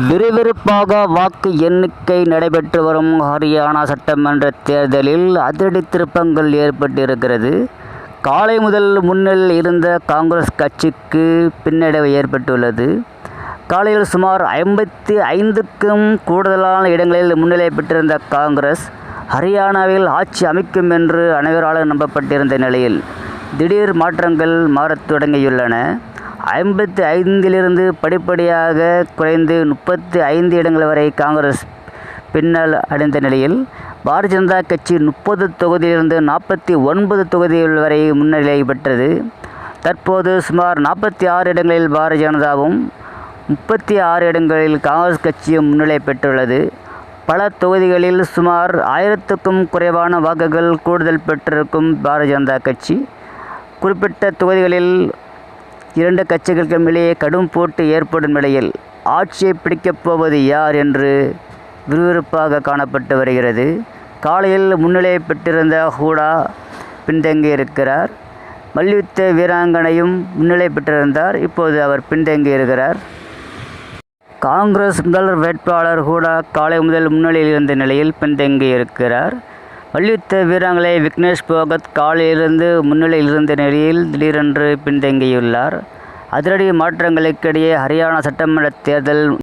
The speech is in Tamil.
விறுவிறுப்பாக வாக்கு எண்ணிக்கை நடைபெற்று வரும் ஹரியானா சட்டமன்ற தேர்தலில் அதிரடி திருப்பங்கள் ஏற்பட்டிருக்கிறது. காலை முதல் முன்னில் இருந்த காங்கிரஸ் கட்சிக்கு பின்னடைவு ஏற்பட்டுள்ளது. காலையில் சுமார் ஐம்பத்தி ஐந்துக்கும் கூடுதலான இடங்களில் முன்னிலை பெற்றிருந்த காங்கிரஸ் ஹரியானாவில் ஆட்சி அமைக்கும் என்று அனைவராலும் நம்பப்பட்டிருந்த நிலையில் திடீர் மாற்றங்கள் மாறத் தொடங்கியுள்ளன. ஐம்பத்தி ஐந்திலிருந்து படிப்படியாக குறைந்து முப்பத்தி ஐந்து இடங்கள் வரை காங்கிரஸ் பின்னல் அடைந்த நிலையில் பாரதிய ஜனதா கட்சி முப்பது தொகுதியிலிருந்து நாற்பத்தி ஒன்பது தொகுதிகள் வரை முன்னிலை பெற்றது. தற்போது சுமார் நாற்பத்தி ஆறு இடங்களில் பாரதிய ஜனதாவும் முப்பத்தி ஆறு இடங்களில் காங்கிரஸ் கட்சியும் முன்னிலை பெற்றுள்ளது. பல தொகுதிகளில் சுமார் ஆயிரத்துக்கும் குறைவான வாக்குகள் கூடுதல் பெற்றிருக்கும் பாரதிய ஜனதா கட்சி. குறிப்பிட்ட தொகுதிகளில் இரண்டு கட்சிகளுக்கும் இடையே கடும் போட்டி ஏற்படும் நிலையில் ஆட்சியை பிடிக்கப் போவது யார் என்று விறுவிறுப்பாக காணப்பட்டு வருகிறது. காலையில் முன்னிலை பெற்றிருந்த ஹூடா பின்தங்கியிருக்கிறார் மல்யுத்த வீராங்கனையும் முன்னிலை பெற்றிருந்தார். இப்போது அவர் பின்தங்கியிருக்கிறார் காங்கிரஸ் முதல்வர் வேட்பாளர் ஹூடா காலை முதல் முன்னிலையில் இருந்த நிலையில் பின்தங்கியிருக்கிறார் மல்யுத்த வீராங்கனை விக்னேஷ் போகத் காலையிலிருந்து முன்னிலையில் இருந்த நிலையில் திடீரென்று பின்தங்கியுள்ளார். அதிரடி மாற்றங்களுக்கிடையே ஹரியானா சட்டமன்ற தேர்தல்